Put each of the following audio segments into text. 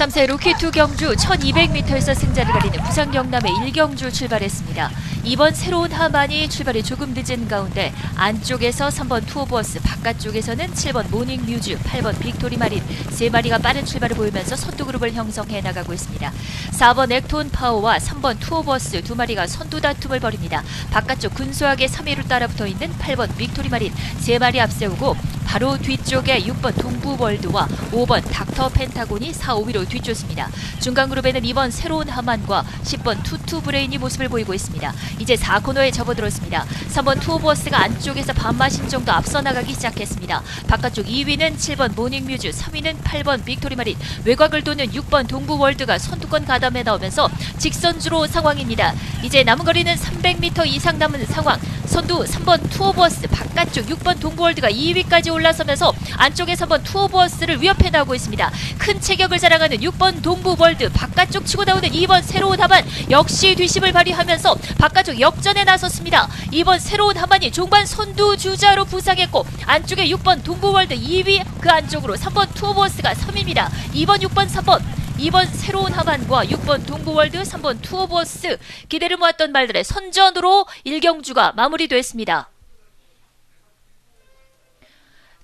3세 로키2 경주 1200m에서 승자를 가리는 부산 경남의 1경주 출발했습니다. 이번 새로운 하만이 출발이 조금 늦은 가운데 안쪽에서 3번 투어버스, 바깥쪽에서는 7번 모닝 뮤즈, 8번 빅토리 마린 세 마리가 빠른 출발을 보이면서 선두 그룹을 형성해 나가고 있습니다. 4번 액톤 파워와 3번 투어버스 두 마리가 선두 다툼을 벌입니다. 바깥쪽 근소하게 3위로 따라붙어 있는 8번 빅토리 마린 세 마리 앞세우고 바로 뒤쪽에 6번 동부월드와 5번 닥터 펜타곤이 4, 5위로 뒤쫓습니다. 중간 그룹에는 2번 새로운 하만과 10번 투투 브레인이 모습을 보이고 있습니다. 이제 4코너에 접어들었습니다. 3번 투어버스가 안쪽에서 반마신 정도 앞서 나가기 시작했습니다. 바깥쪽 2위는 7번 모닝뮤즈, 3위는 8번 빅토리 마린, 외곽을 도는 6번 동부월드가 선두권 가담에 나오면서 직선주로 상황입니다. 이제 남은 거리는 300m 이상 남은 상황. 선두 3번 투어버스 바깥쪽 6번 동부월드가 2위까지 올라서면서 안쪽에 3번 투어버스를 위협해 나오고 있습니다. 큰 체격을 자랑하는 6번 동부월드 바깥쪽 치고 나오는 2번 새로운 하만 역시 뒷심을 발휘하면서 바깥 쪽 역전에 나섰습니다. 2번 새로운 하만이 종반 선두 주자로 부상했고 안쪽에 6번 동부월드 2위 그 안쪽으로 3번 투어버스가 3위입니다. 2번 6번 3번 2번 새로운 하만과 6번 동부월드, 3번 투어버스 기대를 모았던 말들의 선전으로 일경주가 마무리됐습니다.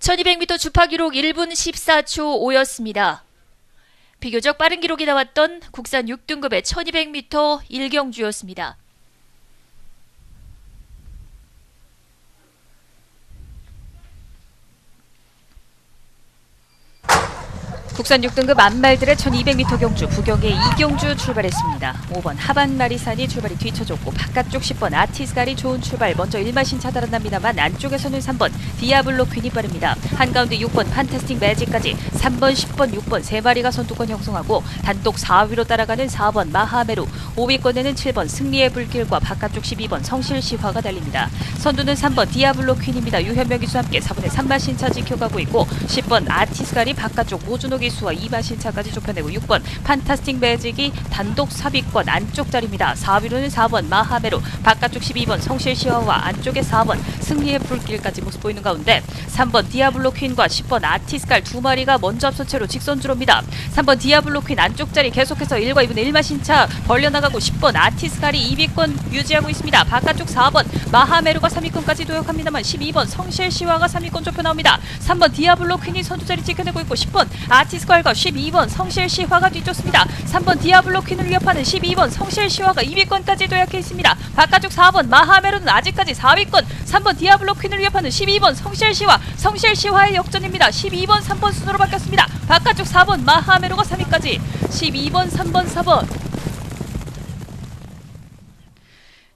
1200m 주파 기록 1분 14초 5였습니다. 비교적 빠른 기록이 나왔던 국산 6등급의 1200m 일경주였습니다. 국산 6등급 안말들의 1200m 경주 부경의 이경주 출발했습니다. 5번 하반 마리산이 출발이 뒤쳐졌고 바깥쪽 10번 아티스갈이 좋은 출발 먼저 1마신 차단은 납니다만 안쪽에서는 3번 디아블로 퀸이 빠릅니다. 한가운데 6번 판타스틱 매직까지 3번 10번 6번 세 마리가 선두권 형성하고 단독 4위로 따라가는 4번 마하메루 5위권에는 7번 승리의 불길과 바깥쪽 12번 성실시화가 달립니다. 선두는 3번 디아블로 퀸입니다. 유현명 기수와 함께 4분의 3마신 차 지켜가고 있고 10번 아티스갈이 바깥쪽 모준 호 기수와 2마신 차까지 좁혀내고 6번 판타스틱 매직이 단독 4위권 안쪽 자리입니다. 4위로는 4번 마하메루 바깥쪽 12번 성실시화와 안쪽에 4번 승리의 불길까지 모습 보이는 가운데 3번 디아블로 퀸과 10번 아티스갈 두 마리가 먼저 앞선 채로 직선주로입니다. 3번 디아블로 퀸 안쪽 자리 계속해서 1과 2분의 1마신 차 벌려나가고 10번 아티스갈이 2위권 유지하고 있습니다. 바깥쪽 4번 마하메루가 3위권까지 도약합니다만 12번 성실시화가 3위권 좁혀 나옵니다. 3번 디아블로 퀸이 선두 자리 지켜내고 있고 10번 아티스 갈과 12번 성실시화가 뒤쫓습니다. 3번 디아블로 퀸을 위협하는 12번 성실시화가 2위권까지 도약해 있습니다. 바깥쪽 4번 마하메루는 아직까지 4위권 3번 디아블로 퀸을 위협하는 12번 성실시화 성실시화의 역전입니다. 12번 3번 순으로 바뀌었습니다. 바깥쪽 4번 마하메루가 3위까지 12번 3번 4번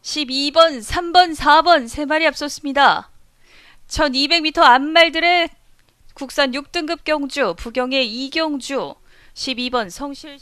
12번 3번 4번 세 마리 앞섰습니다. 1200m 앞말들의 국산 6등급 경주 부경의 이경주. 12번 성실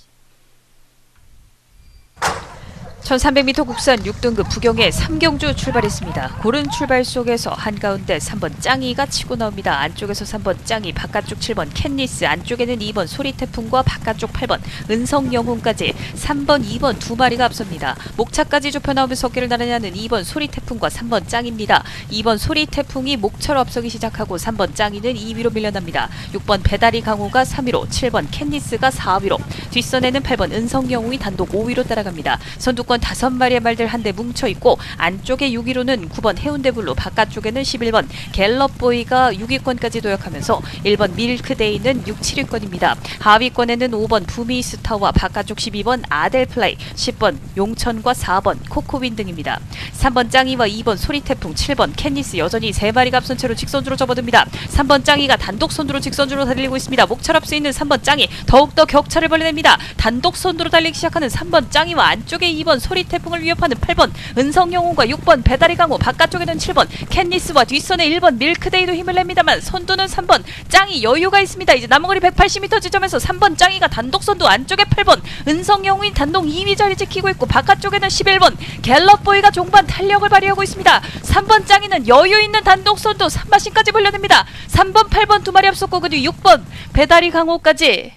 1300m 국산 6등급 부경의 3경주 출발했습니다. 고른 출발 속에서 한가운데 3번 짱이가 치고 나옵니다. 안쪽에서 3번 짱이, 바깥쪽 7번 캔니스, 안쪽에는 2번 소리태풍과 바깥쪽 8번 은성영웅까지 3번, 2번 두 마리가 앞섭니다. 목차까지 좁혀 나오면서 어깨를 나르냐는 2번 소리태풍과 3번 짱입니다. 2번 소리태풍이 목차로 앞서기 시작하고 3번 짱이는 2위로 밀려납니다. 6번 배다리 강호가 3위로, 7번 캔니스가 4위로, 뒷선에는 8번 은성영웅이 단독 5위로 따라갑니다. 선두권 5마리의 말들 한 대 뭉쳐 있고 안쪽에 6위로는 9번 해운대블루, 바깥쪽에는 11번 갤럽보이가 6위권까지 도약하면서 1번 밀크데이는 6, 7위권입니다. 하위권에는 5번 부미스타와 바깥쪽 12번 아델플라이, 10번 용천과 4번 코코윈 등입니다. 3번 짱이와 2번 소리태풍, 7번 캔니스 여전히 3마리가 앞선 채로 직선주로 접어듭니다. 3번 짱이가 단독 선두로 직선주로 달리고 있습니다. 목철 앞서 있는 3번 짱이 더욱더 격차를 벌려냅니다. 단독 선두로 달리기 시작하는 3번 짱이와 안쪽에 2번 소리 태풍을 위협하는 8번 은성영웅과 6번 배다리 강호 바깥쪽에는 7번 캔니스와 뒷선에 1번 밀크데이도 힘을 냅니다만 선두는 3번 짱이 여유가 있습니다. 이제 남은 거리 180m 지점에서 3번 짱이가 단독 선두 안쪽에 8번 은성영웅이 단독 2위 자리 지키고 있고 바깥쪽에는 11번 갤럽보이가 종반 탄력을 발휘하고 있습니다. 3번 짱이는 여유 있는 단독 선두 3마신까지 불려냅니다. 3번 8번 두 마리 앞섰고 그 뒤 6번 배다리 강호까지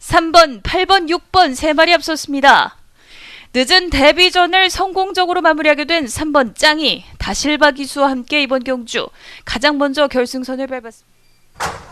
3번, 8번, 6번 세 마리 앞섰습니다. 늦은 데뷔전을 성공적으로 마무리하게 된 3번 짱이 다실바 기수와 함께 이번 경주 가장 먼저 결승선을 밟았습니다.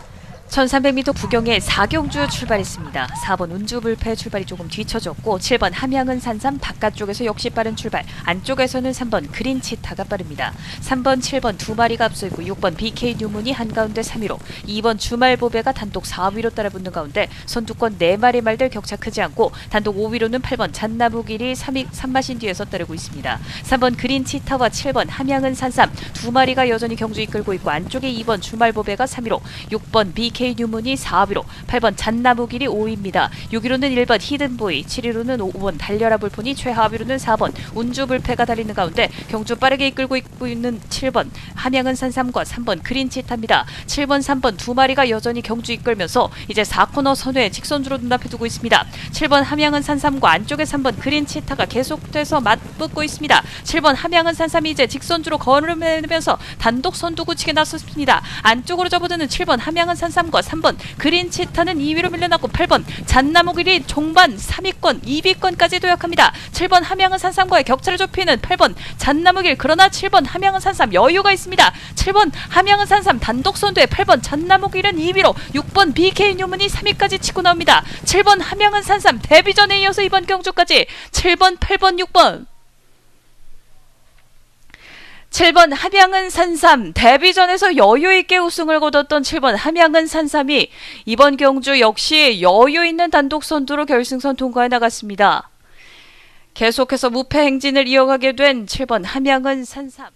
1300m 부경에 4경주 출발했습니다. 4번 운주불패 출발이 조금 뒤쳐졌고 7번 함양은 산삼 바깥쪽에서 역시 빠른 출발 안쪽에서는 3번 그린치타가 빠릅니다. 3번 7번 두 마리가 앞서 있고 6번 BK 뉴문이 한가운데 3위로 2번 주말 보배가 단독 4위로 따라붙는 가운데 선두권 4마리 말들 격차 크지 않고 단독 5위로는 8번 잔나무길이 3위 3마신 뒤에서 따르고 있습니다. 3번 그린치타와 7번 함양은 산삼 두 마리가 여전히 경주 이끌고 있고 안쪽에 2번 주말 보배가 3위로 6번 BK 뉴문이 4위로 8번 잔나무길이 5위입니다. 6위로는 1번 히든보이 7위로는 5번 달려라 불폰이 최하위로는 4번 운주불패가 달리는 가운데 경주 빠르게 이끌고 있는 7번 함양은 산삼과 3번 그린치타입니다. 7번 3번 두 마리가 여전히 경주 이끌면서 이제 4코너 선회 직선주로 눈앞에 두고 있습니다. 7번 함양은 산삼과 안쪽에 3번 그린치타가 계속돼서 맞붙고 있습니다. 7번 함양은 산삼이 이제 직선주로 걸으면서 단독 선두구치게 나섰습니다. 안쪽으로 접어드는 7번 함양은 산삼과 3번 그린치타는 2위로 밀려났고 8번. 잔나무길이 종반 3위권, 2위권까지 도약합니다. 7번 함양은 산삼과의 격차를 좁히는 8번. 잔나무길 그러나 7번 함양은 산삼. 여유가 있습니다. 7번 함양은 산삼. 단독 선두에 8번 잔나무길은 2위로. 6번 BK 뉴문이 3위까지 치고 나옵니다. 7번 함양은 산삼. 데뷔전에 이어서 이번 경주까지. 7번, 8번, 6번 7번 함양은 산삼 데뷔전에서 여유 있게 우승을 거뒀던 7번 함양은 산삼이 이번 경주 역시 여유 있는 단독 선두로 결승선 통과해 나갔습니다. 계속해서 무패 행진을 이어가게 된 7번 함양은 산삼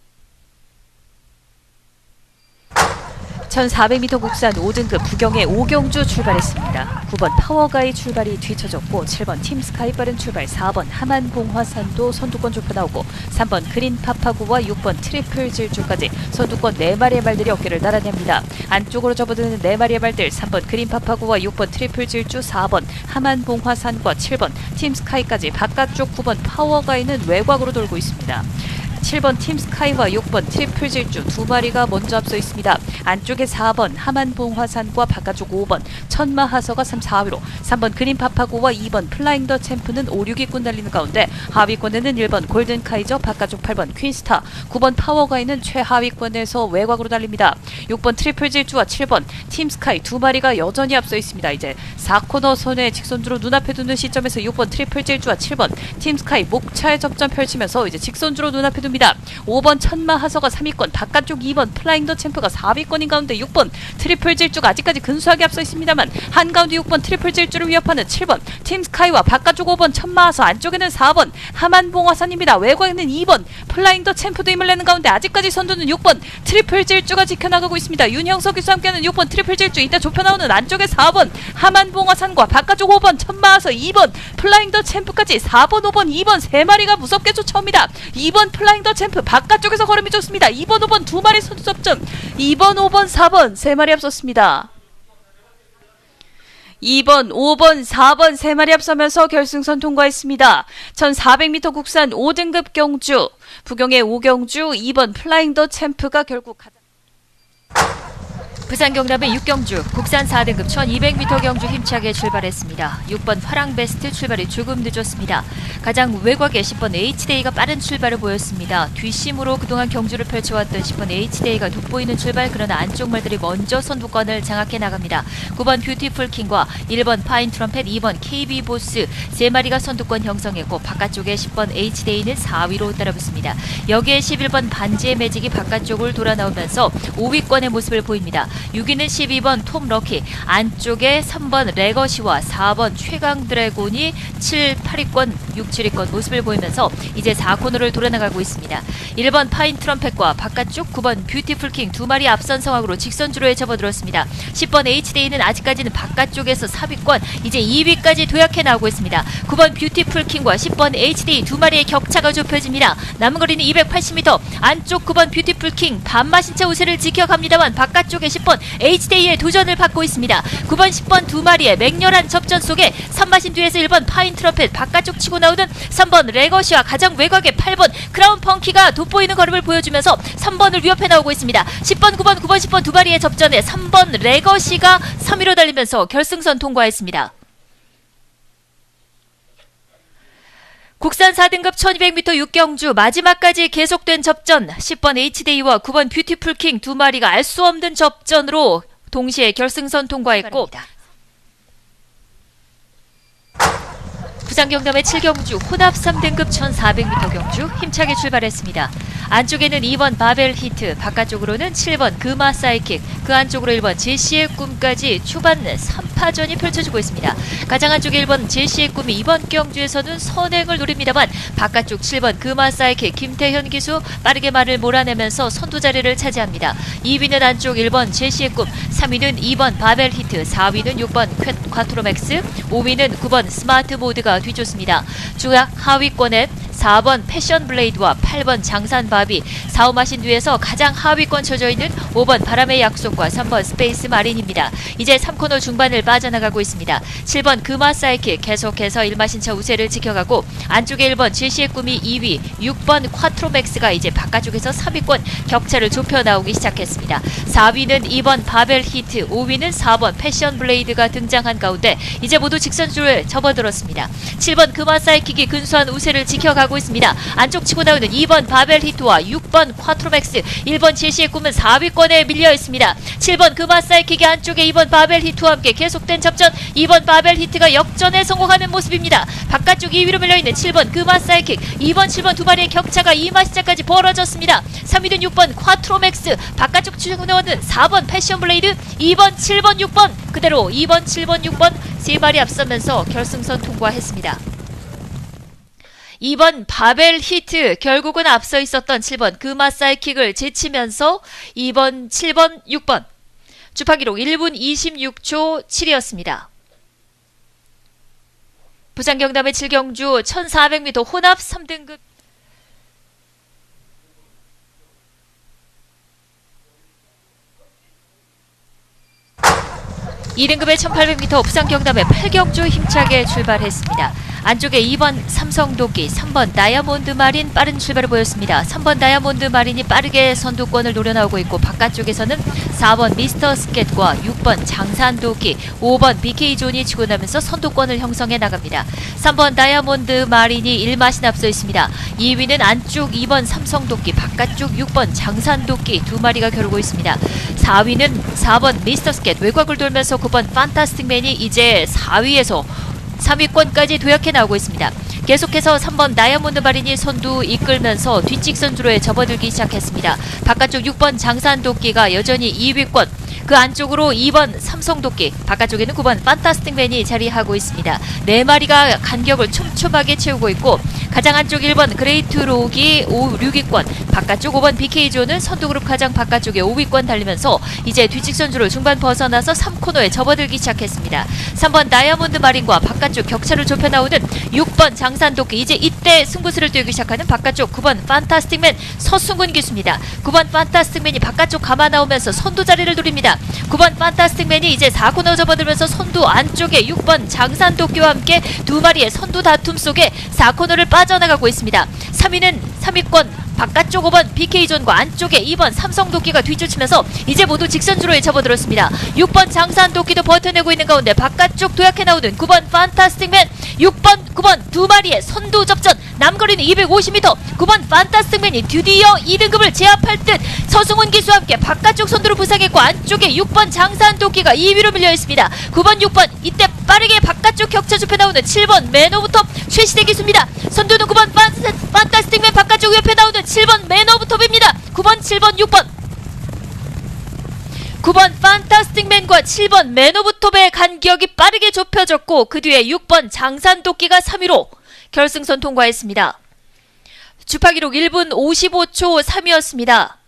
1400m 국산 5등급 부경의 5경주 출발했습니다. 9번 파워가이 출발이 뒤쳐졌고 7번 팀스카이 빠른 출발 4번 하만봉화산도 선두권 좁혀 나오고 3번 그린파파구와 6번 트리플 질주까지 선두권 4마리의 말들이 어깨를 달아냅니다. 안쪽으로 접어드는 4마리의 말들 3번 그린파파구와 6번 트리플 질주 4번 하만봉화산과 7번 팀스카이까지 바깥쪽 9번 파워가이는 외곽으로 돌고 있습니다. 7번 팀 스카이와 6번 트리플 질주 두 마리가 먼저 앞서 있습니다. 안쪽에 4번 하만봉 화산과 바깥쪽 5번 천마하서가 3, 4위로 3번 그린파파고와 2번 플라잉 더 챔프는 5, 6위권 달리는 가운데 하위권에는 1번 골든 카이저 바깥쪽 8번 퀸스타 9번 파워가이는 최하위권에서 외곽으로 달립니다. 6번 트리플 질주와 7번 팀 스카이 두 마리가 여전히 앞서 있습니다. 이제 4코너 선의 직선주로 눈앞에 두는 시점에서 6번 트리플 질주와 7번 팀 스카이 목차의 접전 펼치면서 이제 직선주로 눈앞에 둡니다. 5번 천마 하서가 3위권, 바깥쪽 2번 플라잉 더 챔프가 4위권인 가운데 6번 트리플 질주가 아직까지 근소하게 앞서 있습니다만 한가운데 6번 트리플 질주를 위협하는 7번 팀 스카이와 바깥쪽 5번 천마 하서 안쪽에는 4번 하만봉화산입니다. 외곽에는 2번 플라잉 더 챔프도 힘을 내는 가운데 아직까지 선두는 6번 트리플 질주가 지켜나가고 있습니다. 윤형석 기수와 함께하는 6번 트리플 질주 이따 좁혀 나오는 안쪽에 4번 하만봉화산과 바깥쪽 5번 천마 하서 2번 플라잉 더 챔프까지 4번 5번 2번 세 마리가 무섭게 쫓아옵니다. 2번 플라잉 더 챔프 바깥쪽에서 걸음이 좋습니다. 2번 5번 두 마리 선두 접점 2번 5번 4번 세 마리 앞섰습니다. 2번, 5번, 4번 세 마리 앞서면서 결승선 통과했습니다. 1400m 국산 5등급 경주, 부경의 5경주, 2번 플라잉 더 챔프가 결국 가장 부산 경남의 6경주 국산 4등급 1200m 경주 힘차게 출발했습니다. 6번 화랑 베스트 출발이 조금 늦었습니다. 가장 외곽에 10번 H데이가 빠른 출발을 보였습니다. 뒷심으로 그동안 경주를 펼쳐왔던 10번 H데이가 돋보이는 출발 그러나 안쪽 말들이 먼저 선두권을 장악해 나갑니다. 9번 뷰티풀 킹과 1번 파인 트럼펫, 2번 KB 보스 세 마리가 선두권 형성했고 바깥쪽에 10번 H데이는 4위로 따라붙습니다. 여기에 11번 반지의 매직이 바깥쪽을 돌아 나오면서 5위권의 모습을 보입니다. 6위는 12번 톰 럭키, 안쪽에 3번 레거시와 4번 최강 드래곤이 7, 8위권, 6, 7위권 모습을 보이면서 이제 4코너를 돌아나가고 있습니다. 1번 파인 트럼펫과 바깥쪽 9번 뷰티풀 킹 두 마리 앞선 상황으로 직선주로에 접어들었습니다. 10번 H데이는 아직까지는 바깥쪽에서 4위권, 이제 2위까지 도약해 나오고 있습니다. 9번 뷰티풀 킹과 10번 H데이 두 마리의 격차가 좁혀집니다. 남은 거리는 280m, 안쪽 9번 뷰티풀 킹 반마신 채 우세를 지켜갑니다만 바깥쪽에 10번 H데이의 도전을 받고 있습니다. 9번 10번 두 마리의 맹렬한 접전 속에 3마신 뒤에서 1번 파인 트럼펫 바깥쪽 치고 나오는 3번 레거시와 가장 외곽의 8번 크라운 펑키가 돋보이는 걸음을 보여주면서 3번을 위협해 나오고 있습니다. 10번 9번 9번 10번 두 마리의 접전에 3번 레거시가 3위로 달리면서 결승선 통과했습니다. 국산 4등급 1200m 6경주 마지막까지 계속된 접전. 10번 H데이와 9번 뷰티풀 킹 두 마리가 알 수 없는 접전으로 동시에 결승선 통과했고 부산경남의 7경주 혼합 3등급 1400m 경주 힘차게 출발했습니다. 안쪽에는 2번 바벨 히트, 바깥쪽으로는 7번 금화 사이킥, 그 안쪽으로 1번 제시의 꿈까지 초반 3파전이 펼쳐지고 있습니다. 가장 안쪽에 1번 제시의 꿈이 이번 경주에서는 선행을 노립니다만 바깥쪽 7번 금화 사이킥 김태현 기수 빠르게 말을 몰아내면서 선두 자리를 차지합니다. 2위는 안쪽 1번 제시의 꿈, 3위는 2번 바벨 히트, 4위는 6번 퀘, 콰트로맥스, 5위는 9번 스마트 모드가 뒤쫓습니다. 중학 하위권에 4번 패션 블레이드와 8번 장산 바비, 4, 5마신 뒤에서 가장 하위권 쳐져 있는 5번 바람의 약속과 3번 스페이스 마린입니다. 이제 3코너 중반을 빠져나가고 있습니다. 7번 금화 사이킥 계속해서 1마신 차 우세를 지켜가고 안쪽에 1번 제시의 꿈이 2위, 6번 콰트로맥스가 이제 바깥쪽에서 3위권 격차를 좁혀 나오기 시작했습니다. 4위는 2번 바벨 히트, 5위는 4번 패션 블레이드가 등장한 가운데 이제 모두 직선줄에 접어들었습니다. 7번 금화 사이킥이 근소한 우세를 지켜가고 있습니다. 안쪽 치고 나오는 2번 바벨 히트와 6번 콰트로맥스, 1번 제시의 꿈은 4위권에 밀려 있습니다. 7번 금화 사이킥의 안쪽에 2번 바벨 히트와 함께 계속된 접전, 2번 바벨 히트가 역전에 성공하는 모습입니다. 바깥쪽 2위로 밀려 있는 7번 금화 사이킥, 2번, 7번 두 마리의 격차가 2마시자까지 벌어졌습니다. 3위는 6번 콰트로맥스, 바깥쪽 치고 나오는 4번 패션 블레이드, 2번, 7번, 6번 그대로 2번, 7번, 6번 세 발이 앞서면서 결승선 통과했습니다. 2번 바벨 히트 결국은 앞서 있었던 7번 금화 사이킥을 제치면서 2번, 7번, 6번 주파 기록 1분 26초 7이었습니다. 부산 경남의 7경주 1400m 혼합 3등급 2등급의 1800m 부산 경남의 8경주 힘차게 출발했습니다. 안쪽에 2번 삼성도끼, 3번 다이아몬드 마린 빠른 출발을 보였습니다. 3번 다이아몬드 마린이 빠르게 선두권을 노려나오고 있고 바깥쪽에서는 4번 미스터 스켓과 6번 장산도끼, 5번 BK존이 치고 나면서 선두권을 형성해 나갑니다. 3번 다이아몬드 마린이 1마신 앞서 있습니다. 2위는 안쪽 2번 삼성도끼, 바깥쪽 6번 장산도끼 두 마리가 겨루고 있습니다. 4위는 4번 미스터 스켓 외곽을 돌면서 9번 판타스틱맨이 이제 4위에서 3위권까지 도약해 나오고 있습니다. 계속해서 3번 다이아몬드 마린이 선두 이끌면서 뒷직선 주로에 접어들기 시작했습니다. 바깥쪽 6번 장산 도끼가 여전히 2위권, 그 안쪽으로 2번 삼성도끼, 바깥쪽에는 9번 판타스틱맨이 자리하고 있습니다. 네 마리가 간격을 촘촘하게 채우고 있고 가장 안쪽 1번 그레이트 록이 5, 6위권, 바깥쪽 5번 BK조는 선두그룹 가장 바깥쪽에 5위권 달리면서 이제 뒷직선주를 중반 벗어나서 3코너에 접어들기 시작했습니다. 3번 다이아몬드 마린과 바깥쪽 격차를 좁혀 나오는 6번 장산도끼 이제 이때 승부수를 띄우기 시작하는 바깥쪽 9번 판타스틱맨 서승훈 기수입니다. 9번 판타스틱맨이 바깥쪽 감아 나오면서 선두 자리를 노립니다. 9번 판타스틱맨이 이제 4코너 접어들면서 선두 안쪽에 6번 장산도끼와 함께 두 마리의 선두 다툼 속에 4코너를 빠 져나가고 있습니다. 3위는 3위권 바깥쪽 5번 BK존과 안쪽에 2번 삼성도끼가 뒤쫓으면서 이제 모두 직선주로에 접어들었습니다. 6번 장산도끼도 버텨내고 있는 가운데 바깥쪽 도약해 나오는 9번 판타스틱맨 6번 9번 두 마리의 선두 접전 남거리는 250m 9번 판타스틱맨이 드디어 2등급을 제압할 듯 서승훈 기수와 함께 바깥쪽 선두로 부상했고 안쪽에 6번 장산도끼가 2위로 밀려 있습니다. 9번 6번 이때 빠르게 바깥쪽 격차 좁혀 나오는 7번 매너부터 최시대 기수입니다. 선두는 9번 판, 판타스틱맨 바깥쪽 옆에 나오는 7번 매너부터입니다. 9번 7번 6번 9번 판타스틱맨과 7번 매너부톱의 간격이 빠르게 좁혀졌고 그 뒤에 6번 장산도끼가 3위로 결승선 통과했습니다. 주파 기록 1분 55초 3이었습니다.